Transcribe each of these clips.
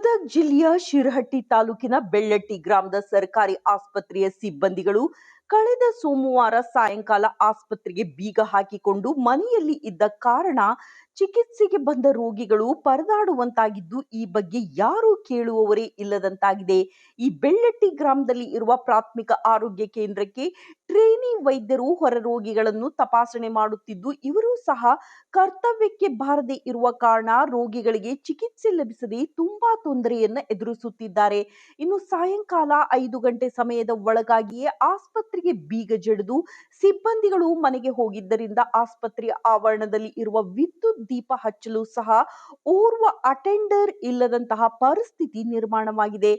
ಗದಗ್ ಜಿಲ್ಲೆಯ ಶಿರಹಟ್ಟಿ ತಾಲೂಕಿನ ಬೆಳ್ಳಟ್ಟಿ ಗ್ರಾಮದ ಸರ್ಕಾರಿ ಆಸ್ಪತ್ರೆಯ ಸಿಬ್ಬಂದಿಗಳು ಕಳೆದ ಸೋಮವಾರ ಸಾಯಂಕಾಲ ಆಸ್ಪತ್ರೆಗೆ ಬೀಗ ಹಾಕಿಕೊಂಡು ಮನೆಯಲ್ಲಿ ಇದ್ದ ಕಾರಣ ಚಿಕಿತ್ಸೆಗೆ ಬಂದ ರೋಗಿಗಳು ಪರದಾಡುವಂತಾಗಿದ್ದು, ಈ ಬಗ್ಗೆ ಯಾರೂ ಕೇಳುವವರೇ ಇಲ್ಲದಂತಾಗಿದೆ. ಈ ಬೆಳ್ಳಟ್ಟಿ ಗ್ರಾಮದಲ್ಲಿ ಇರುವ ಪ್ರಾಥಮಿಕ ಆರೋಗ್ಯ ಕೇಂದ್ರಕ್ಕೆ ಟ್ರೇನಿ ವೈದ್ಯರು ಹೊರ ರೋಗಿಗಳನ್ನು ತಪಾಸಣೆ ಮಾಡುತ್ತಿದ್ದು, ಇವರು ಸಹ ಕರ್ತವ್ಯಕ್ಕೆ ಬಾರದೆ ಇರುವ ಕಾರಣ ರೋಗಿಗಳಿಗೆ ಚಿಕಿತ್ಸೆ ಲಭಿಸದೆ ತುಂಬಾ ತೊಂದರೆಯನ್ನ ಎದುರಿಸುತ್ತಿದ್ದಾರೆ. ಇನ್ನು ಸಾಯಂಕಾಲ ಐದು ಗಂಟೆ ಸಮಯದ ಒಳಗಾಗಿಯೇ ಆಸ್ಪತ್ರೆಗೆ ಬೀಗ ಜಡಿದು ಸಿಬ್ಬಂದಿಗಳು ಮನೆಗೆ ಹೋಗಿದ್ದರಿಂದ ಆಸ್ಪತ್ರೆಯ ಆವರಣದಲ್ಲಿ ಇರುವ ವಿದ್ಯುತ್ ದೀಪ ಹಚ್ಚಲು ಸಹ ಓರ್ವ ಅಟೆಂಡರ್ ಇಲ್ಲದಂತಹ ಪರಿಸ್ಥಿತಿ ನಿರ್ಮಾಣವಾಗಿದೆ.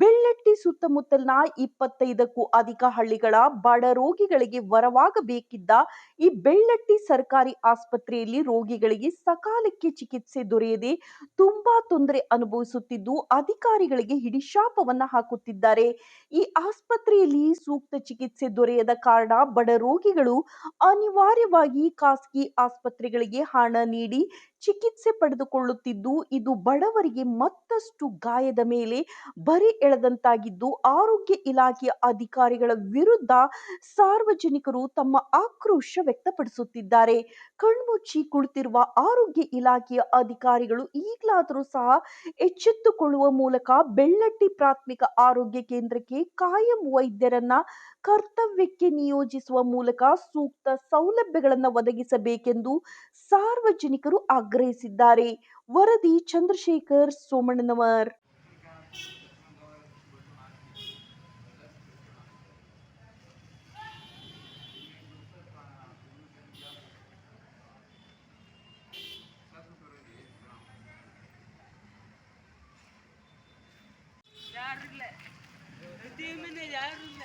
ಬೆಳ್ಳಟ್ಟಿ ಸುತ್ತಮುತ್ತಲಿನ ಇಪ್ಪತ್ತೈದಕ್ಕೂ ಅಧಿಕ ಹಳ್ಳಿಗಳ ಬಡ ರೋಗಿಗಳಿಗೆ ವರವಾಗಬೇಕಿದ್ದ ಈ ಬೆಳ್ಳಟ್ಟಿ ಸರ್ಕಾರಿ ಆಸ್ಪತ್ರೆಯಲ್ಲಿ ರೋಗಿಗಳಿಗೆ ಸಕಾಲಕ್ಕೆ ಚಿಕಿತ್ಸೆ ದೊರೆಯದೆ ತುಂಬಾ ತೊಂದರೆ ಅನುಭವಿಸುತ್ತಿದ್ದು, ಅಧಿಕಾರಿಗಳಿಗೆ ಹಿಡಿಶಾಪವನ್ನ ಹಾಕುತ್ತಿದ್ದಾರೆ. ಈ ಆಸ್ಪತ್ರೆಯಲ್ಲಿ ಸೂಕ್ತ ಚಿಕಿತ್ಸೆ ದೊರೆಯದ ಕಾರಣ ಬಡ ರೋಗಿಗಳು ಅನಿವಾರ್ಯವಾಗಿ ಖಾಸಗಿ ಆಸ್ಪತ್ರೆಗಳಿಗೆ ಹಣ ನೀಡಿ ಚಿಕಿತ್ಸೆ ಪಡೆದುಕೊಳ್ಳುತ್ತಿದ್ದು, ಇದು ಬಡವರಿಗೆ ಮತ್ತಷ್ಟು ಗಾಯದ ಮೇಲೆ ಬರಿ ಎಳೆದಂತಾಗಿದ್ದು, ಆರೋಗ್ಯ ಇಲಾಖೆಯ ಅಧಿಕಾರಿಗಳ ವಿರುದ್ಧ ಸಾರ್ವಜನಿಕರು ತಮ್ಮ ಆಕ್ರೋಶ ವ್ಯಕ್ತಪಡಿಸುತ್ತಿದ್ದಾರೆ. ಕಣ್ಮುಚ್ಚಿ ಕುಳಿತಿರುವ ಆರೋಗ್ಯ ಇಲಾಖೆಯ ಅಧಿಕಾರಿಗಳು ಈಗಲಾದರೂ ಸಹ ಎಚ್ಚೆತ್ತುಕೊಳ್ಳುವ ಮೂಲಕ ಬೆಳ್ಳಟ್ಟಿ ಪ್ರಾಥಮಿಕ ಆರೋಗ್ಯ ಕೇಂದ್ರಕ್ಕೆ ಕಾಯಂ ವೈದ್ಯರನ್ನ ಕರ್ತವ್ಯಕ್ಕೆ ನಿಯೋಜಿಸುವ ಮೂಲಕ ಸೂಕ್ತ ಸೌಲಭ್ಯಗಳನ್ನು ಒದಗಿಸಬೇಕೆಂದು ಸಾರ್ವಜನಿಕರು ಆಗ್ರಹಿಸಿದ್ದಾರೆ ವರದಿ ಚಂದ್ರಶೇಖರ್ ಸೋಮಣ್ಣನವರ್ ಯಾರಿಲ್ಲ ಪ್ರತಿ ಮನೆ ಯಾರಿಲ್ಲ